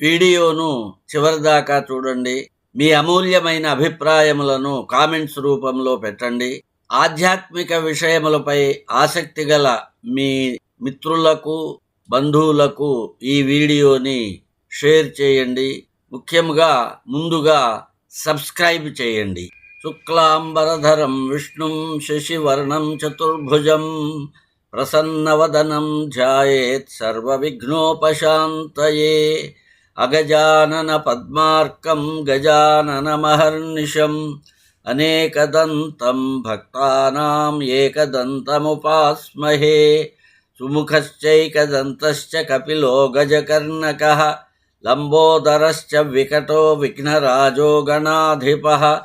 వీడియోను చివరిదాకా చూడండి. మీ అమూల్యమైన అభిప్రాయములను కామెంట్స్ రూపంలో పెట్టండి. ఆధ్యాత్మిక విషయములపై ఆసక్తి గల మీ మిత్రులకు బంధువులకు ఈ వీడియోని షేర్ చేయండి. ముఖ్యంగా ముందుగా సబ్స్క్రైబ్ చేయండి. శుక్లాంబరధరం విష్ణుం శశివర్ణం చతుర్భుజం ప్రసన్నవదనం ధ్యాయేత్ సర్వవిఘ్నోపశాంతయే. अगजानन पद्मार्कं अगजाननपद्मार्कं गजाननमहर्निशम्। अनेकदन्तं भक्तानाम् एकदन्तमुपास्महे। सुमुखश्चैकदन्तश्च कपिलो गजकर्णकः। लम्बोदरश्च विकटो विघ्नराजो गणाधिपः।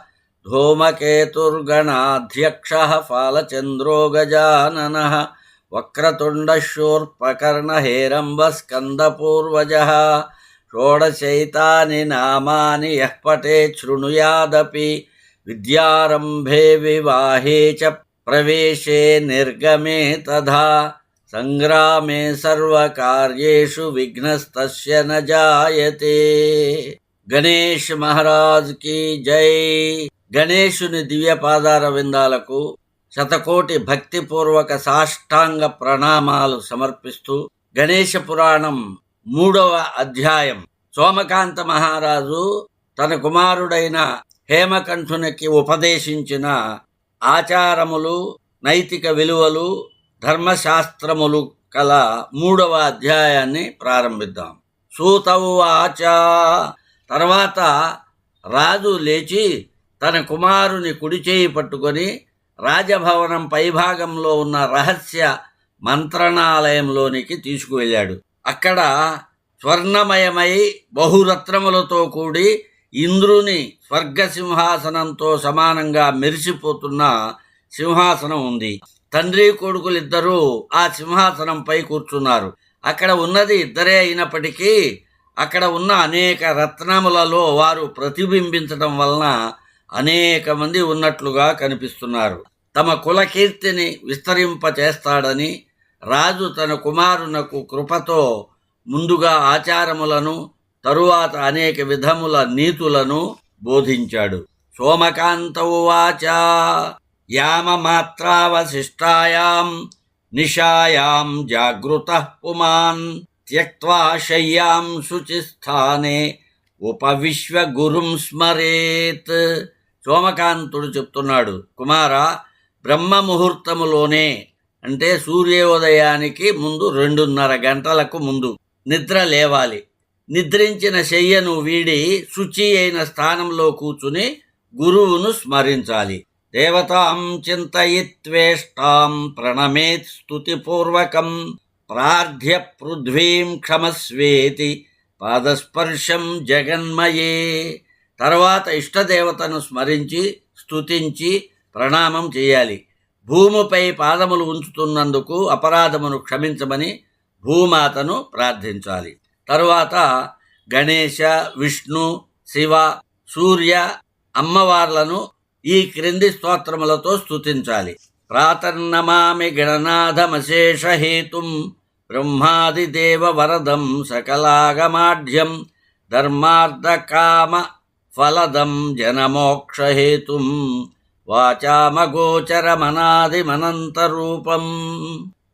धूमकेतुर्गणाध्यक्षः फालचन्द्रो गजाननः। वक्रतुण्डशूर्पकर्णहेरम्बस्कन्दपूर्वजः। షోడశైతాని నామాని యపటే శృణుయాదపి విద్యారంభే వివాహే చ ప్రవేశే నిర్గమే తథా సంగ్రామే సర్వకార్యేషు విఘ్నస్తస్య న జాయతే గణేష్ మహారాజ్కి జై గణేశుని దివ్య పాదార విందాలకు శతకోటి భక్తిపూర్వక సాష్టాంగ ప్రణామాలు సమర్పిస్తూ గణేష పురాణం మూడవ అధ్యాయం. సోమకాంత మహారాజు తన కుమారుడైన హేమకంఠునికి ఉపదేశించిన ఆచారములు నైతిక విలువలు ధర్మశాస్త్రములు కల మూడవ అధ్యాయాన్ని ప్రారంభిద్దాం. సూతవాచ తర్వాత రాజు లేచి తన కుమారుని కుడిచేయి పట్టుకొని రాజభవనం పైభాగంలో ఉన్న రహస్య మంత్రణాలయంలోనికి తీసుకువెళ్ళాడు. అక్కడ స్వర్ణమయమై బహురత్నములతో కూడి ఇంద్రుని స్వర్గ సింహాసనంతో సమానంగా మెరిసిపోతున్న సింహాసనం ఉంది. తండ్రి కొడుకులిద్దరూ ఆ సింహాసనంపై కూర్చున్నారు. అక్కడ ఉన్నది ఇద్దరే అయినప్పటికీ అక్కడ ఉన్న అనేక రత్నములలో వారు ప్రతిబింబించడం వలన అనేక మంది ఉన్నట్లుగా కనిపిస్తున్నారు. తమ కులకీర్తిని విస్తరింపచేస్తాడని రాజు తన కుమారునకు కృపతో ముందుగా ఆచారములను తరువాత అనేక విధముల నీతులను బోధించాడు. సోమకాంతవాచ యామమాత్రావశిష్టాయాం నిశాయాం జాగృత పుమాన్ త్యక్వా శయ్యాం శుచిస్థానే ఉపవిశ్వ గురుం స్మరేత్ సోమకాంతుడు చెప్తున్నాడు. కుమార బ్రహ్మ ముహూర్తములోనే అంటే సూర్యోదయానికి ముందు రెండున్నర గంటలకు ముందు నిద్ర లేవాలి. నిద్రించిన శయ్యను వీడి శుచి అయిన స్థానంలో కూర్చుని గురువును స్మరించాలి. దేవతాం చింతయిత్వేష్టాం ప్రణమేత్ స్తుతిపూర్వకం ప్రార్థ్య పృథ్వీం క్షమస్వేతి పాదస్పర్శం జగన్మయే. తర్వాత ఇష్టదేవతను స్మరించి స్తుతించి ప్రణామం చేయాలి. భూమిపై పాదములు ఉంచుతున్నందుకు అపరాధమును క్షమించమని భూమాతను ప్రార్థించాలి. తరువాత గణేశ విష్ణు శివ సూర్య అమ్మవార్లను ఈ క్రింది స్తోత్రములతో స్తుతించాలి. ప్రాతర్నమామి గణనాథమశేషహేతుం బ్రహ్మాదిదేవ వరదం సకలాగమాఢ్యం ధర్మార్థకామ ఫలదం జనమోక్షహేతుం వాచామగోచరమనాదిమనంతరూపం.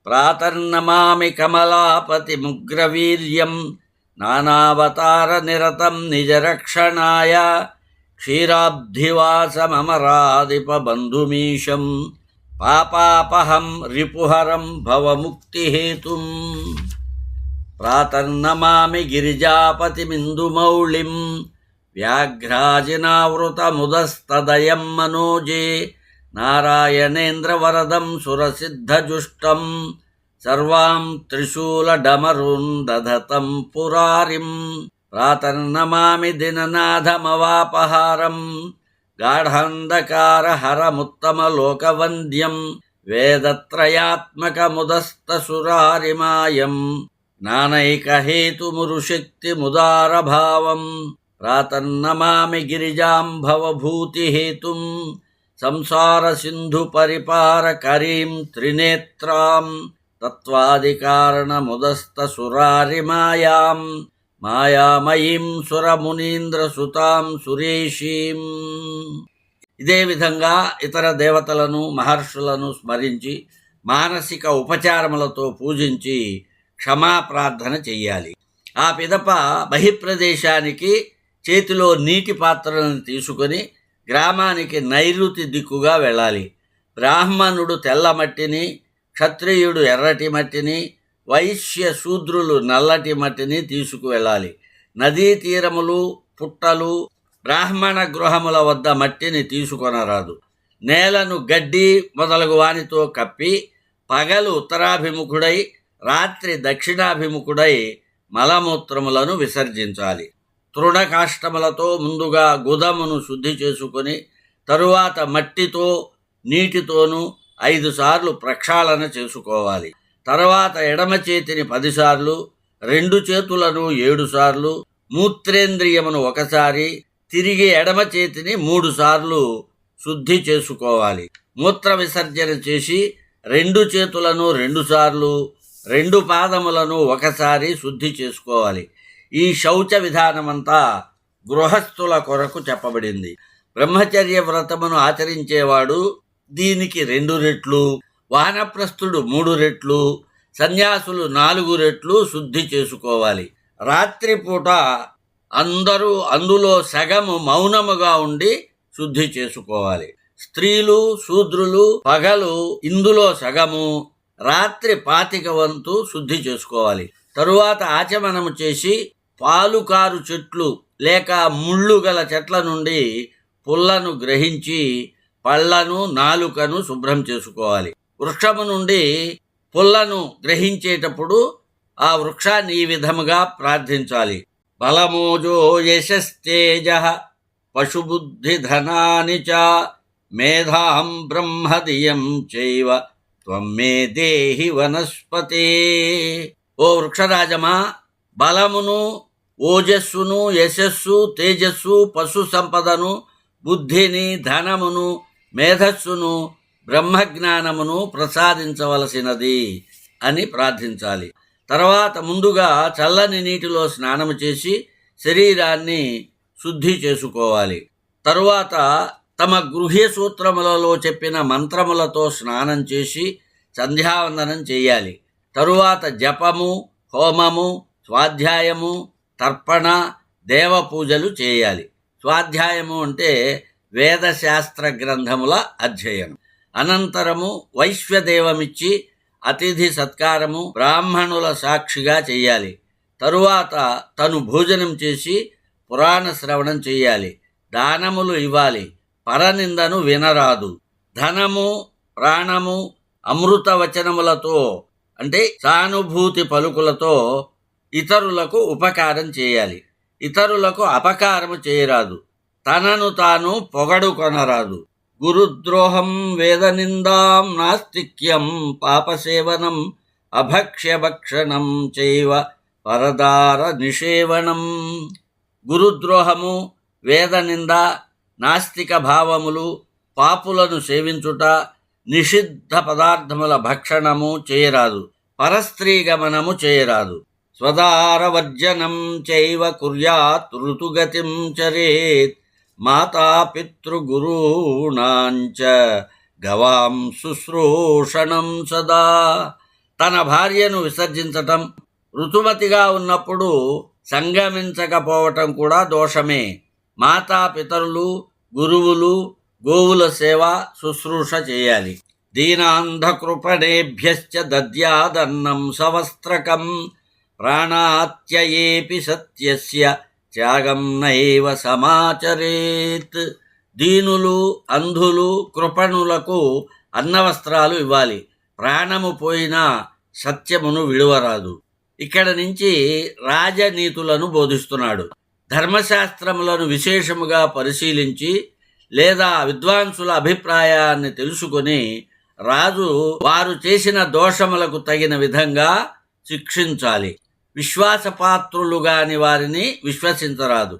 ప్రాతర్నమామి కమలాపతిముగ్రవీర్యం నానావతారనిరతం నిజరక్షణాయ క్షీరాబ్ధివాసమరాదిపబంధుమీశం పాపాపహం రిపుహరం భవముక్తిహేతుం. ప్రాతర్నమామి గిరిజాపతిమిందుమౌళిం వ్యాఘ్రాజినావృతముదస్తదయం మనోజే నారాయణేంద్రవరదం సురసిద్ధజుష్టం సర్వాం త్రిశూలడమరుం దధతం పురారిం ప్రాతర్నమామి దిననాథమవాపహారం గాఢాంధకారహరముత్తమలోకవంద్యం వేదత్రయాత్మకముదస్తసురారిమాయం నానైకహేతుమురుశక్తిముదారభావం ప్రాతర్నమామి గిరిజాం భవభూతిహేతుం సంసారసింధుపరిపారకరీం త్రినేత్రాం తత్వాదికారణముదస్తసురారిమాయాం మాయామయీం సురమునీంద్రసుతాం సురేషీం ఇదే విధంగా ఇతర దేవతలను మహర్షులను స్మరించి మానసిక ఉపచారములతో పూజించి క్షమా ప్రార్థన చెయ్యాలి. ఆ పిదప బహిప్రదేశానికి చేతిలో నీటి పాత్రలను తీసుకొని గ్రామానికి నైరుతి దిక్కుగా వెళ్ళాలి. బ్రాహ్మణుడు తెల్ల మట్టిని క్షత్రియుడు ఎర్రటి మట్టిని వైశ్య శూద్రులు నల్లటి మట్టిని తీసుకువెళ్ళాలి. నదీ తీరములు పుట్టలు బ్రాహ్మణ గృహముల వద్ద మట్టిని తీసుకొనరాదు. నేలను గడ్డి మొదలగు వానితో కప్పి పగలు ఉత్తరాభిముఖుడై రాత్రి దక్షిణాభిముఖుడై మలమూత్రములను విసర్జించాలి. తృణకాష్టములతో ముందుగా గుదమును శుద్ధి చేసుకొని తరువాత మట్టితో నీటితోనూ ఐదు సార్లు ప్రక్షాళన చేసుకోవాలి. తర్వాత ఎడమ చేతిని పదిసార్లు రెండు చేతులను ఏడుసార్లు మూత్రేంద్రియమును ఒకసారి తిరిగి ఎడమ చేతిని మూడుసార్లు శుద్ధి చేసుకోవాలి. మూత్ర విసర్జన చేసి రెండు చేతులను రెండుసార్లు రెండు పాదములను ఒకసారి శుద్ధి చేసుకోవాలి. ఈ శౌచ విధానమంతా గృహస్థుల కొరకు చెప్పబడింది. బ్రహ్మచర్య వ్రతమును ఆచరించేవాడు దీనికి రెండు రెట్లు వానప్రస్థుడు మూడు రెట్లు సన్యాసులు నాలుగు రెట్లు శుద్ధి చేసుకోవాలి. రాత్రిపూట అందరూ అందులో సగము మౌనముగా ఉండి శుద్ధి చేసుకోవాలి. స్త్రీలు శూద్రులు పగలు ఇందులో సగము రాత్రి పాతిక వంతు శుద్ధి చేసుకోవాలి. తరువాత ఆచమనము చేసి పాలుకారు చెట్లు లేక ముళ్ళు గల చెట్ల నుండి పుల్లను గ్రహించి పళ్ళను నాలుకను శుభ్రం చేసుకోవాలి. వృక్షము నుండి పుల్లను గ్రహించేటప్పుడు ఆ వృక్షాన్ని ఈ విధముగా ప్రార్థించాలి. బలమోజో యశస్తేజ పశుబుద్ధి ధనాని చ మేధాం బ్రహ్మదియం చైవ త్వమ్మే దేహి వనస్పతే. ఓ వృక్షరాజమా బలమును ఓజస్సును యశస్సు తేజస్సు పశు సంపదను బుద్ధిని ధనమును మేధస్సును బ్రహ్మజ్ఞానమును ప్రసాదించవలసినది అని ప్రార్థించాలి. తర్వాత ముందుగా చల్లని నీటిలో స్నానము చేసి శరీరాన్ని శుద్ధి చేసుకోవాలి. తరువాత తమ గృహ్య సూత్రములలో చెప్పిన మంత్రములతో స్నానం చేసి సంధ్యావందనం చేయాలి. తరువాత జపము హోమము స్వాధ్యాయము తర్పణ దేవ పూజలు చేయాలి. స్వాధ్యాయము అంటే వేదశాస్త్ర గ్రంథముల అధ్యయనం. అనంతరము వైశ్వదేవమిచ్చి అతిథి సత్కారము బ్రాహ్మణుల సాక్షిగా చేయాలి. తరువాత తను భోజనం చేసి పురాణ శ్రవణం చేయాలి. దానములు ఇవ్వాలి. పరనిందను వినరాదు. ధనము ప్రాణము అమృత వచనములతో అంటే సానుభూతి పలుకులతో ఇతరులకు ఉపకారం చేయాలి. ఇతరులకు అపకారము చేయరాదు. తనను తాను పొగడుకొనరాదు గురుద్రోహం వేదనిందాం నాస్తిక్యం పాపసేవనం అభక్ష్యభక్షణం చేయవ పరదార నిషేవణం గురుద్రోహము వేదనింద నాస్తిక భావములు పాపులను సేవించుట నిషిద్ధ పదార్థముల భక్షణము చేయరాదు. పరస్త్రీ గమనము చేయరాదు. స్వదారవర్జనం చైవ కుర్యాత్ ఋతుగతిం చరేత్ మాతాపితృగురూణాంచ గవాం శుశ్రూషణం సదా. తన భార్యను విసర్జించటం ఋతుమతిగా ఉన్నప్పుడు సంగమించకపోవటం కూడా దోషమే. మాతాపితరులు గురువులు గోవుల సేవ శుశ్రూష చేయాలి. దీనాంధకృపణేభ్యశ్చ దద్యాదన్నం సవస్త్రకం ప్రాణాత్యయేపి సత్యస్య త్యాగం నైవ సమాచరేత్. దీనులు అంధులు కృపణులకు అన్నవస్త్రాలు ఇవ్వాలి. ప్రాణము పోయినా సత్యమును విడువరాదు. ఇక్కడ నుంచి రాజనీతులను బోధిస్తున్నాడు. ధర్మశాస్త్రములను విశేషముగా పరిశీలించి లేదా విద్వాంసుల అభిప్రాయాన్ని తెలుసుకొని రాజు వారు చేసిన దోషములకు తగిన విధంగా శిక్షించాలి. విశ్వాసపాత్రులుగాని వారిని విశ్వసించరాదు.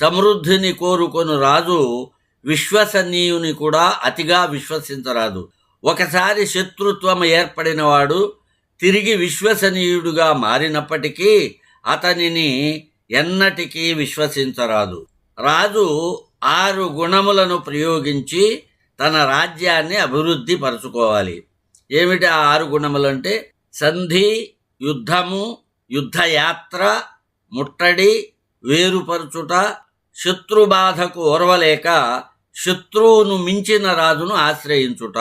సమృద్ధిని కోరుకొని రాజు విశ్వసనీయుని కూడా అతిగా విశ్వసించరాదు. ఒకసారి శత్రుత్వం ఏర్పడినవాడు తిరిగి విశ్వసనీయుడుగా మారినప్పటికీ అతనిని ఎన్నటికీ విశ్వసించరాదు. రాజు ఆరు గుణములను ప్రయోగించి తన రాజ్యాన్ని అభివృద్ధి పరచుకోవాలి. ఏమిటి ఆ ఆరు గుణములు అంటే సంధి యుద్ధము యుద్ధయాత్ర ముట్టడి వేరుపరుచుట శత్రుబాధకు ఓర్వలేక శత్రువును మించిన రాజును ఆశ్రయించుట.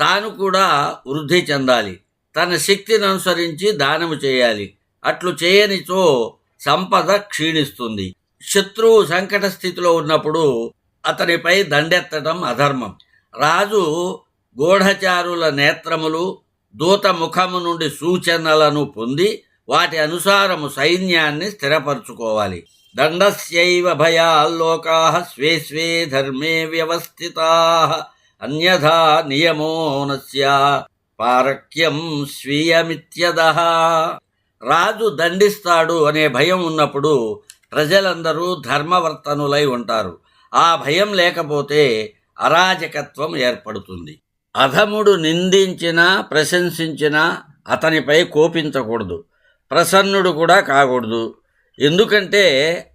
తాను కూడా వృద్ధి చెందాలి. తన శక్తిని అనుసరించి దానము చేయాలి. అట్లు చేయనిచో సంపద క్షీణిస్తుంది. శత్రువు సంకట స్థితిలో ఉన్నప్పుడు అతనిపై దండెత్తడం అధర్మం. రాజు గూఢచారుల నేత్రములు దూత ముఖము నుండి సూచనలను పొంది వాటి అనుసారము సైన్యాన్ని స్థిరపరచుకోవాలి. దండస్యైవ భయాల్లోకా స్వే స్వే ధర్మే వ్యవస్థితా. అన్యథా నియమో నస్య. పారక్యం స్వీయమిత్యద. రాజు దండిస్తాడు అనే భయం ఉన్నప్పుడు ప్రజలందరూ ధర్మవర్తనులై ఉంటారు. ఆ భయం లేకపోతే అరాజకత్వం ఏర్పడుతుంది. అధముడు నిందించినా ప్రశంసించినా అతనిపై కోపించకూడదు. ప్రసన్నుడు కూడా కాకూడదు. ఎందుకంటే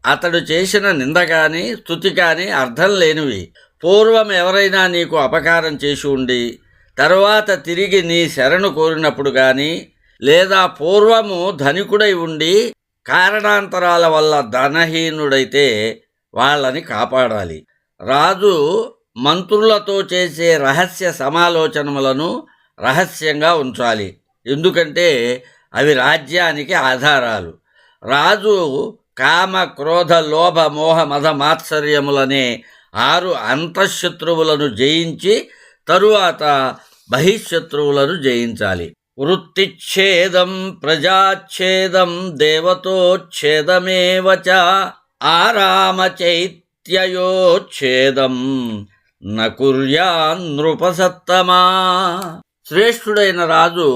అతడు చేసిన నింద కానీ స్థుతి కానీ అర్థం లేనివి. పూర్వం ఎవరైనా నీకు అపకారం చేసి ఉండి తరువాత తిరిగి నీ శరణు కోరినప్పుడు కానీ లేదా పూర్వము ధనికుడై ఉండి కారణాంతరాల వల్ల ధనహీనుడైతే వాళ్ళని కాపాడాలి. రాజు మంత్రులతో చేసే రహస్య సమాలోచనములను రహస్యంగా ఉంచాలి. ఎందుకంటే అవి రాజ్యానికి ఆధారాలు. రాజు కామ క్రోధ లోభ మోహ మద మాత్సర్యములనే ఆరు అంతఃశత్రువులను జయించి తరువాత బహిశత్రువులను జయించాలి. వృత్తిచ్ఛేదం ప్రజాచ్ఛేదం దేవతోచ్ఛేదమేవ చ ఆరామ నృపసత్తమా శ్రేష్ఠుడైన రాజు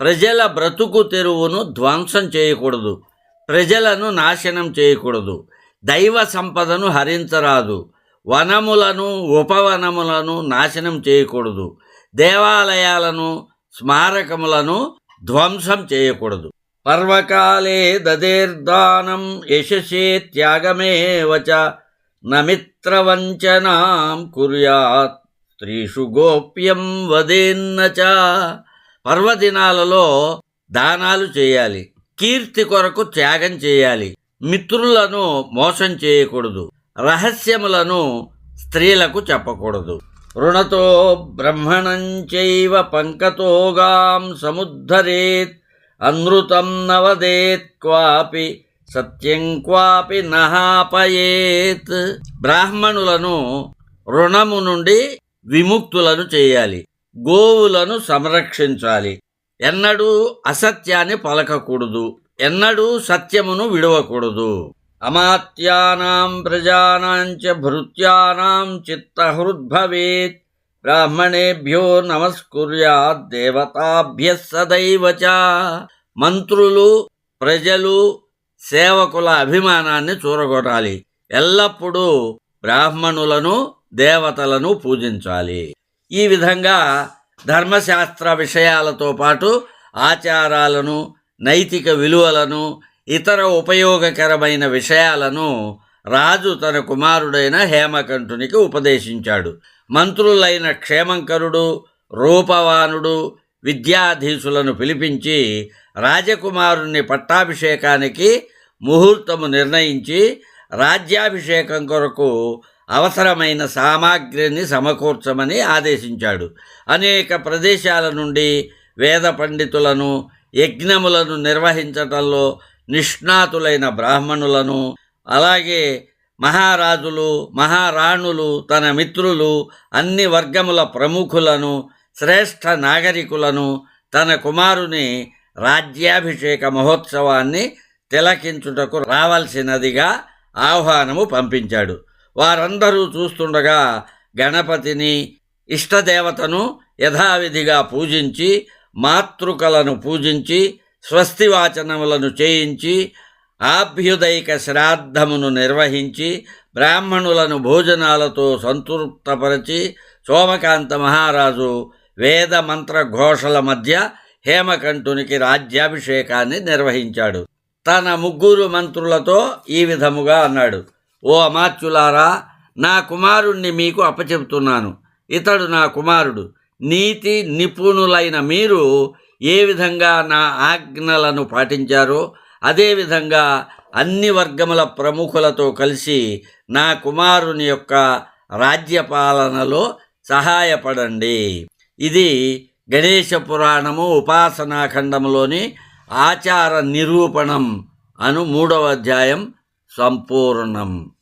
ప్రజల బ్రతుకు తెరువును ధ్వంసం చేయకూడదు. ప్రజలను నాశనం చేయకూడదు. దైవ సంపదను హరించరాదు. వనములను ఉపవనములను నాశనం చేయకూడదు. దేవాలయాలను స్మారకములను ధ్వంసం చేయకూడదు. పర్వకాలే దదేర్దానం యశసే త్యాగమేవచ నమిత్రవంచనాం కుర్యాత్. స్త్రీషు గోప్యం వదేన్నచ పర్వదినాలలో దానాలు చేయాలి. కీర్తి కొరకు త్యాగం చేయాలి. మిత్రులను మోసం చేయకూడదు. రహస్యములను స్త్రీలకు చెప్పకూడదు. రుణతో బ్రహ్మణంచైవ పంకతోగాం సముద్ధరేత్ అనృతం నవదేత్ క్వాపి సత్యం క్వాపి నహాపయేత్. బ్రాహ్మణులను రుణము నుండి విముక్తులను చేయాలి. గోవులను సంరక్షించాలి. ఎన్నడూ అసత్యాన్ని పలకకూడదు. ఎన్నడూ సత్యమును విడవకూడదు. అమాత్యానాం ప్రజానాంచ భృత్యానాం చిత్తహృద్భవేత్. బ్రాహ్మణేభ్యో నమస్కుర్యాత్ దేవతాభ్య సదైవ మంత్రులు ప్రజలు సేవకుల అభిమానాన్ని చూరగొట్టాలి. ఎల్లప్పుడూ బ్రాహ్మణులను దేవతలను పూజించాలి. ఈ విధంగా ధర్మశాస్త్ర విషయాలతో పాటు ఆచారాలను నైతిక విలువలను ఇతర ఉపయోగకరమైన విషయాలను రాజు తన కుమారుడైన హేమకంఠునికి ఉపదేశించాడు. మంత్రులైన క్షేమంకరుడు రూపవానుడు విద్యాధీశులను పిలిపించి రాజకుమారుణ్ణి పట్టాభిషేకానికి ముహూర్తము నిర్ణయించి రాజ్యాభిషేకం కొరకు అవసరమైన సామాగ్రిని సమకూర్చమని ఆదేశించాడు. అనేక ప్రదేశాల నుండి వేద పండితులను యజ్ఞములను నిర్వహించటంలో నిష్ణాతులైన బ్రాహ్మణులను అలాగే మహారాజులు మహారాణులు తన మిత్రులు అన్ని వర్గముల ప్రముఖులను శ్రేష్ఠ నాగరికులను తన కుమారుని రాజ్యాభిషేక మహోత్సవాన్ని తిలకించుటకు రావాల్సినదిగా ఆహ్వానము పంపించాడు. వారందరూ చూస్తుండగా గణపతిని ఇష్టదేవతను యథావిధిగా పూజించి మాతృకలను పూజించి స్వస్తివాచనములను చేయించి ఆభ్యుదైక శ్రాద్ధమును నిర్వహించి బ్రాహ్మణులను భోజనాలతో సంతృప్తపరచి సోమకాంత మహారాజు వేద మంత్ర ఘోషల మధ్య హేమకంఠునికి రాజ్యాభిషేకాన్ని నిర్వహించాడు. తన ముగ్గురు మంత్రులతో ఈ విధముగా అన్నాడు. ఓ అమాత్యులారా నా కుమారుణ్ణి మీకు అప్పచెబుతున్నాను. ఇతడు నా కుమారుడు. నీతి నిపుణులైన మీరు ఏ విధంగా నా ఆజ్ఞలను పాటించారో అదేవిధంగా అన్ని వర్గముల ప్రముఖులతో కలిసి నా కుమారుని యొక్క రాజ్యపాలనలో సహాయపడండి. ఇది గణేశ పురాణము ఉపాసనాఖండములోని ఆచార నిరూపణం అను మూడవ అధ్యాయం సంపూర్ణం.